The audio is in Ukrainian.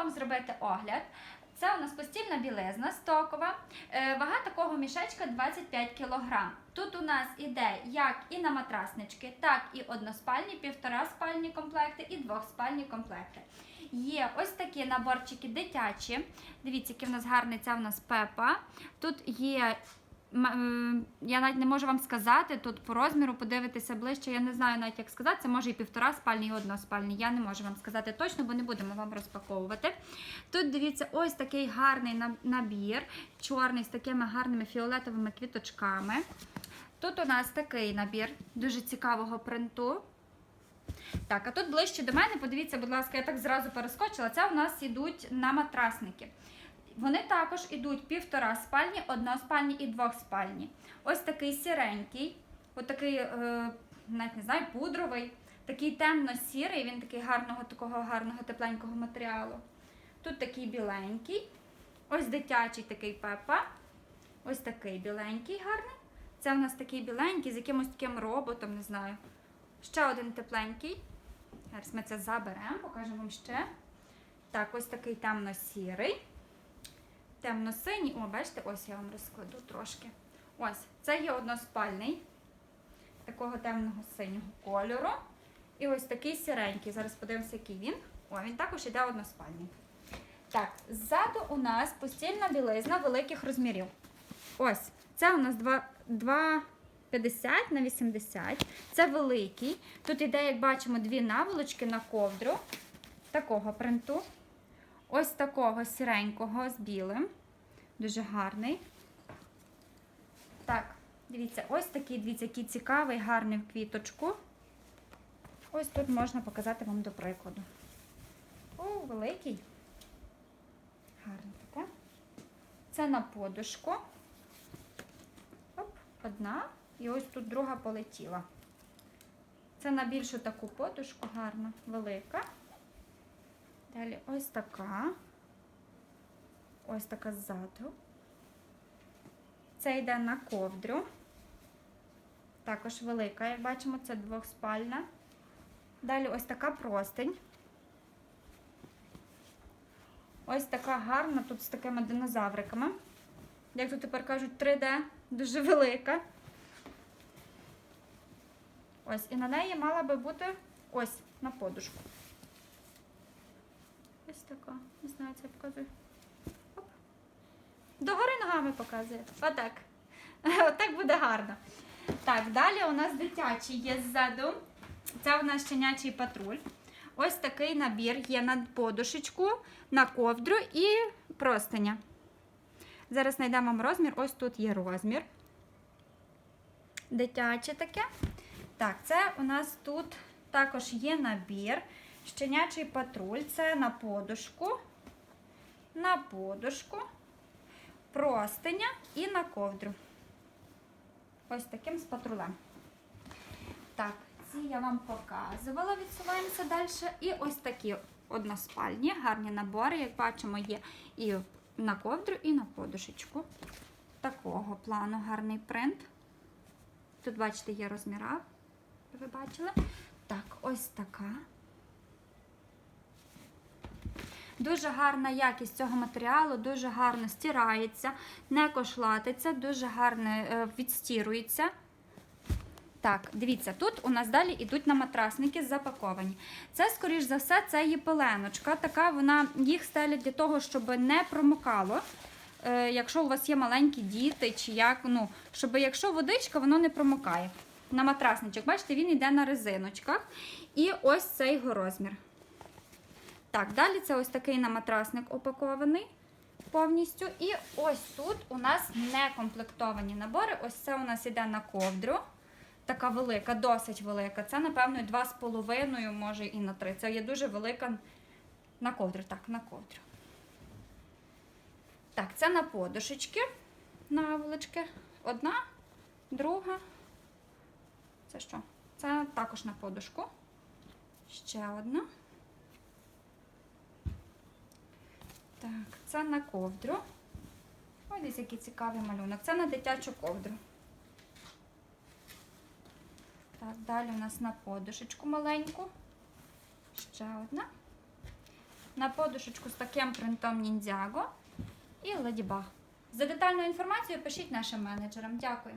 вам зробити огляд. Це у нас постільна білизна стокова. Е, Вага такого мішечка 25 кг. Тут у нас іде як і на матраснички, так і односпальні, півтора спальні комплекти і двохспальні комплекти. Є ось такі наборчики дитячі. Дивіться, який в нас гарний це в нас пепа. Тут є. Я навіть не можу вам сказати тут по розміру, подивитися ближче. Я не знаю навіть як сказати. Це може і півтора спальні, і односпальні. Я не можу вам сказати точно, бо не будемо вам розпаковувати. Тут дивіться, ось такий гарний набір, чорний з такими гарними фіолетовими квіточками. Тут у нас такий набір дуже цікавого принту. Так, а тут ближче до мене, подивіться, будь ласка, я так зразу перескочила. Це у нас йдуть на матрасники. Вони також йдуть півтора спальні, односпальні і двохспальні. Ось такий сіренький, отакий, е, навіть не знаю, пудровий, такий темно-сірий, він такий гарного, такого гарного тепленького матеріалу. Тут такий біленький, ось дитячий такий пепа. Ось такий біленький гарний. Це у нас такий біленький з якимось таким роботом, не знаю. Ще один тепленький. Зараз ми це заберемо, покажемо вам ще. Так, ось такий темно-сірий. Темно-синій. О, бачите, ось я вам розкладу трошки. Ось, це є односпальний, такого темного синього кольору. І ось такий сіренький. Зараз подивимося, який він. О, він також іде односпальний. Так, ззаду у нас постільна білизна великих розмірів. Ось, це у нас 2,50 на 80. Це великий. Тут іде, як бачимо, дві наволочки на ковдру такого принту. Ось такого сіренького з білим. Дуже гарний. Так, дивіться, ось такий, дивіться, який цікавий, гарний в квіточку. Ось тут можна показати вам до прикладу. О, великий. Гарне таке. Це на подушку. Оп, одна. І ось тут друга полетіла. Це на більшу таку подушку, гарна, велика. Далі ось така. Ось така ззаду. Це йде на ковдру. Також велика, як бачимо, це двохспальна. Далі ось така простень. Ось така гарна, тут з такими динозавриками. Як тут тепер кажуть, 3D, дуже велика. Ось, і на неї мала би бути ось на подушку. Така. Не знаю, це я показую. Догори ногами показує. Отак. Отак буде гарно. Так, далі у нас дитячий є ззаду. Це у нас щенячий патруль. Ось такий набір є на подушечку, на ковдру і простиня. Зараз знайдемо вам розмір. Ось тут є розмір. Дитяче таке. Так, це у нас тут також є набір. Щенячий патруль. Це на подушку, на подушку, простиня і на ковдру. Ось таким з патрулем. Так, ці я вам показувала, відсуваємося далі. І ось такі односпальні, гарні набори, як бачимо, є і на ковдру, і на подушечку. Такого плану гарний принт. Тут, бачите, є розміра, ви бачили. Так, ось така. Дуже гарна якість цього матеріалу, дуже гарно стирається, не кошлатиться, дуже гарно е, відстірується. Так, дивіться, тут у нас далі йдуть на матрасники запаковані. Це, скоріш за все, це є пеленочка. Така вона їх стелять для того, щоб не промокало. Е, якщо у вас є маленькі діти, чи як, ну, щоб якщо водичка, воно не промокає. На матрасничок, бачите, він йде на резиночках. І ось цей його розмір. Так, далі це ось такий на матрасник опакований повністю. І ось тут у нас не комплектовані набори. Ось це у нас іде на ковдру. Така велика, досить велика. Це, напевно, 2,5, може і на 3. Це є дуже велика на ковдру. Так, на ковдру. Так, це на подушечки, наволочки. Одна, друга. Це що? Це також на подушку. Ще одна. Так, це на ковдру. Ось десь який цікавий малюнок. Це на дитячу ковдру. Так, далі у нас на подушечку маленьку. Ще одна. на подушечку з таким принтом ніндзяго і леді баг. За детальну інформацію пишіть нашим менеджерам. Дякую.